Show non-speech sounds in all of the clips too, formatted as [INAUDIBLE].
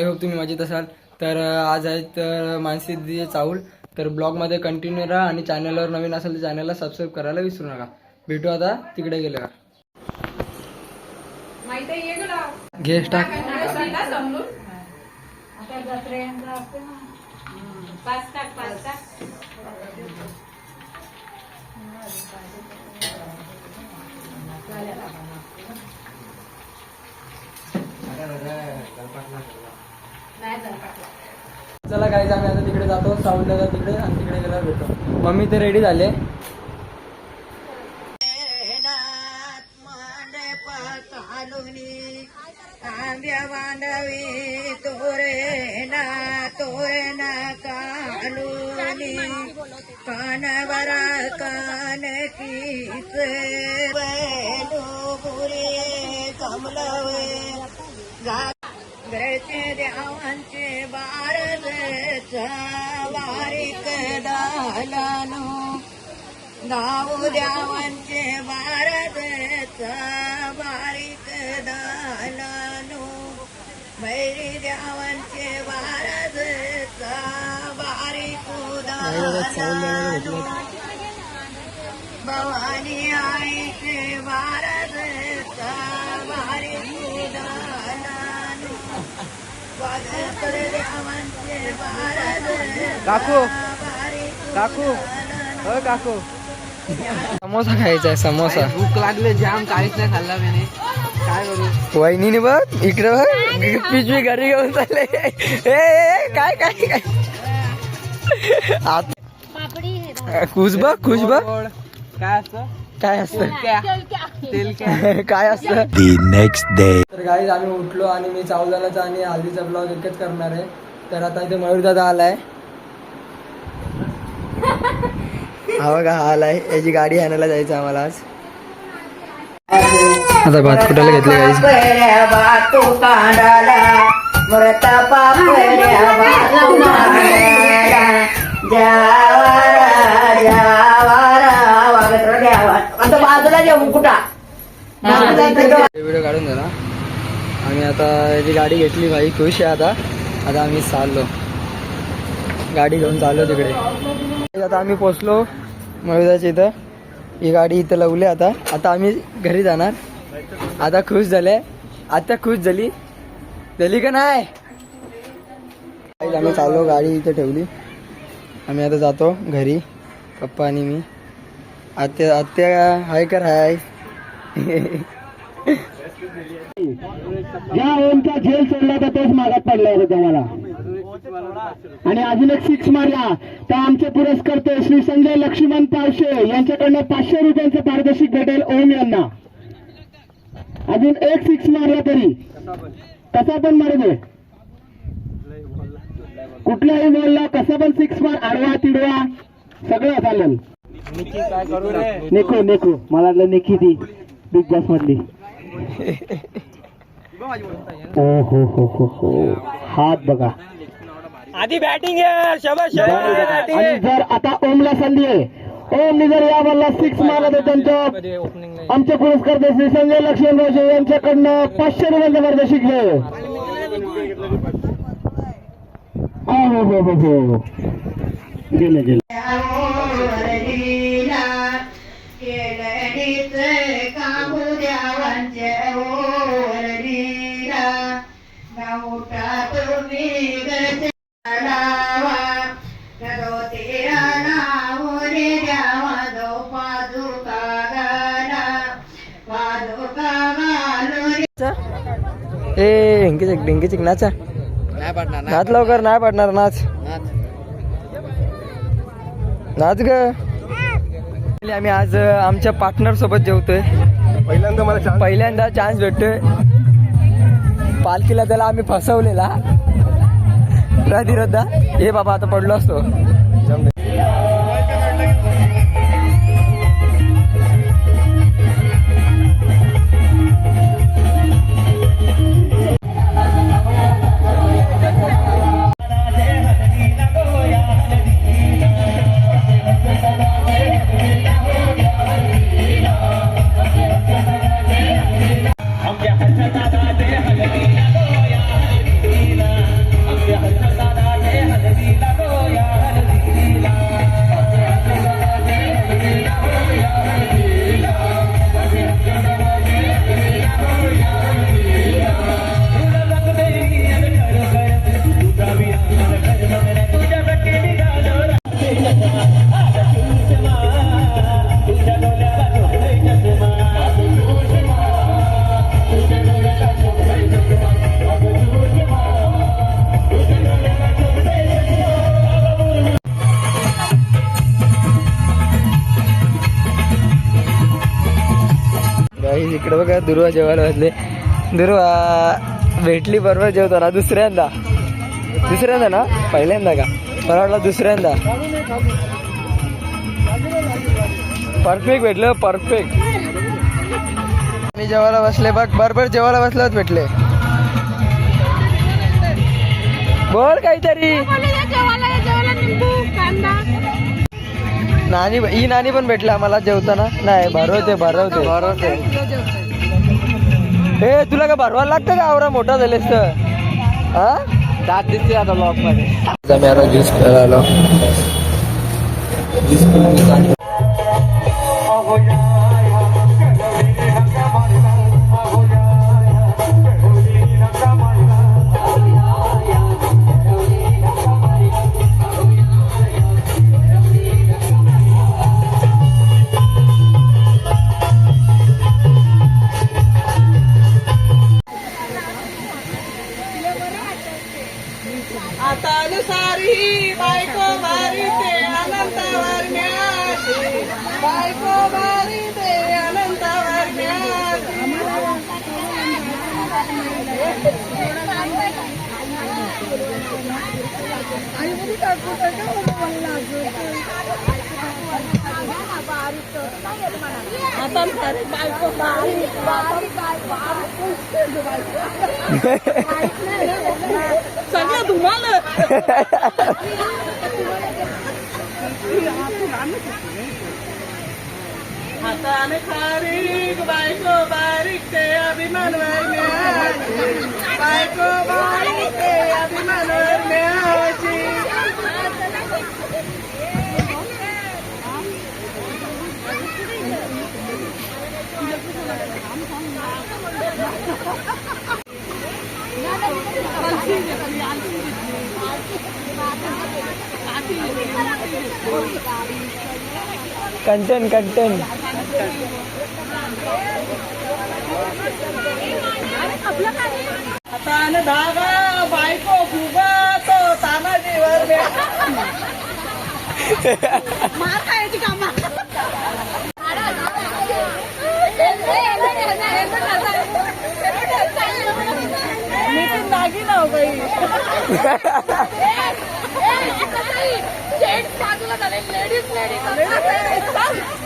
I hope तुम्ही मजेत असाल तर आज आहे तर मानसी दिदी चाऊल. तर ब्लॉगमध्ये कंटिन्यू राहा आणि चॅनलवर नवीन असेल तर चॅनलला सबस्क्राईब करायला विसरू नका. भेटू आता तिकडे गेल्यावर. घे टाक चला काय आम्ही आता तिकडे जातो साऊंडला जा तिकडे आणि तिकडे गेल्यावर भेटतो. मम्मी ते रेडी झाले. आंब्या बांधवी तोरे ना तोरे ना कालुनी कानवर कान कीच बैलो पुरे कमलवे. घरचे देवांचे बारच वारीक दालानो. नाव द्यावांचे भारत बारीक दालानो. बैरी द्यावांचे भारत बारीक दालानो. भवानी आईचे भारत बारीक दालानो. काकू. काकू. हो काकू. समोसा खायचा आहे समोसा भूक लागले जाम काहीच नाही खाल्ला मी काय करू? वहिनीने बघ इकडे बघ पिशवी घरी घेऊन चालले. ए, काय काय काय? आत- खुश बघ खुश बघ. काय असतं? काय असतं? तेल काय काय असतं? The next day. तर गाईज आम्ही उठलो आणि मी चावदालाचा आणि हल्दीचा ब्लॉग एकच करणार आहे. तर आता इथे मयूर दादा आलाय. हा बघा हा आलाय. याची गाडी आणायला जायचं आम्हाला आज. आता भात कुठाला घेतले गाईज व्हिडिओ काढून जरा आम्ही आता जी गाडी घेतली भाई खुश आहे आता. आता आम्ही चाललो. गाडी घेऊन चाललो तिकडे. आता आम्ही पोचलो मयुदाच्या इथं. ही गाडी इथं लावली आता. आता आम्ही घरी जाणार. आता खुश झाले. आता खुश झाली. झाली का नाही? आम्ही चाललो गाडी इथं ठेवली. आम्ही आता जातो घरी. पप्पा आणि मी. आत्या आत्या हाय कर हाय [LAUGHS] ज्या ओमचा झेल सोडला तर तोच मागात पडला होता तुम्हाला. आणि अजून एक सिक्स मारला. तर आमचे पुरस्कर्ते श्री संजय लक्ष्मण पावशे यांच्याकडनं पाचशे रुपयांचं पारितोषिक भेटेल ओम यांना. अजून एक सिक्स मारला तरी. कसा पण मारू दे. कुठल्याही बॉलला कसा पण सिक्स मार आडवा तिडवा सगळं चालेल. नेको नेको मला नेकी ती बिग बॉस मधली. हो हो हो हो हात बघा आधी बॅटिंग आहे शबाश आणि जर आता ओमला संधी आहे ओमने जर या बॉलला सिक्स मारला तर त्यांच्या. आमचे पुरस्कार श्री संजय लक्ष्मण राजे यांच्याकडनं पाचशे रुपयांचा वर्ग शिकले हो हो हो हो हो. गेले गेले. ए हिंकी चिक डिंकी चिक नाचा. नाही पडणार नाच लवकर नाही पडणार नाच. नाच. ग. आम्ही आज आमच्या पार्टनर सोबत जेवतोय. पहिल्यांदा मला पहिल्यांदा चान्स भेटतोय. पालखीला त्याला आम्ही फसवलेला. रद्दा हे बाबा आता पडलो असतो. इकडे बघा दुर्वा जेवायला बसले दुर्वा भेटली बरोबर जेवताना दुसऱ्यांदा दुसऱ्यांदा ना पहिल्यांदा का मला वाटलं दुसऱ्यांदा परफेक्ट भेटलं परफेक्ट मी जेवायला बसले बघ बरोबर जेवायला बसल्याच भेटले बोल काहीतरी नानी ही नानी पण भेटली आम्हाला जेवताना. नाही भरवते भरवते. भरवते हे तुला का भरवायला लागतं का आवरा मोठा झालेस तर? हा? दात दिसते आता ब्लॉकमध्ये. आम्ही आता ज्यूस ज्यूस सगळं तुम्हाला हाताने खारीक बायको बारीक ते अभिमान वरण्याची। बायको ते अभिमान हाताने धागा बायको फुगा तो तानाजीवर मार खायची कामा. मी नागी नाव बाई. जयाच्या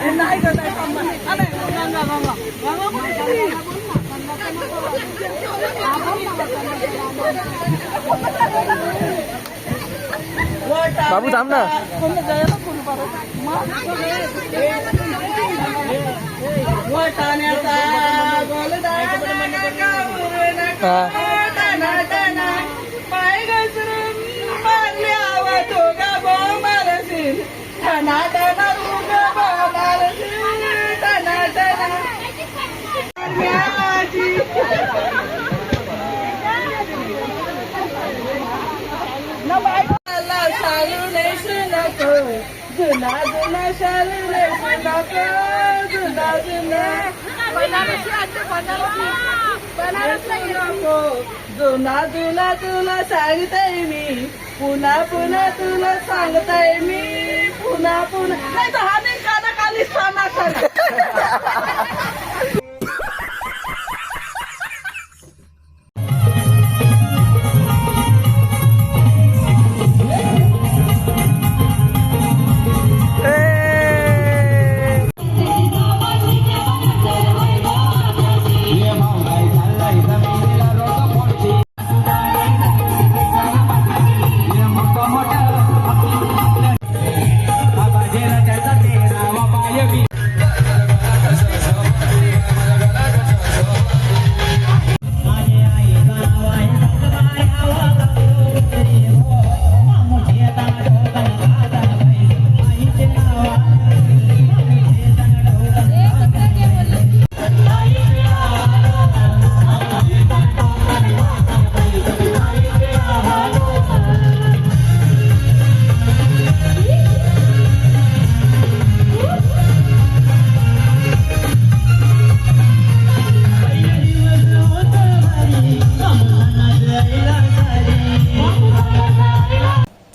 नाही गं, नाही थांबा. अरे, गंगा, गंगा. गंगा कुठे गेली? बाबू थांब ना कोणी जायला कोणी परत वटाण्याचा गोलदाना गाऊन हा टाना बायकोला शालू नेसू नको जुना जुना शालू नेसू नको जुना. जुना नको जुना जुना तुला सांगताय मी. पुन्हा पुन्हा तुला सांगताय मी. पुन्हा पुन्हा. नाही तर हा नाही काना [LAUGHS]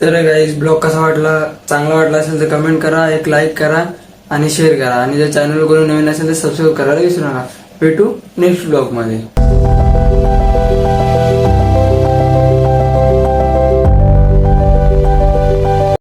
तर गाईज ब्लॉग कसा वाटला चांगला वाटला असेल तर कमेंट करा एक लाईक करा आणि शेअर करा. आणि जर चॅनल कोणी नवीन असेल तर सबस्क्राईब करायला विसरू नका. भेटू नेक्स्ट ब्लॉगमध्ये.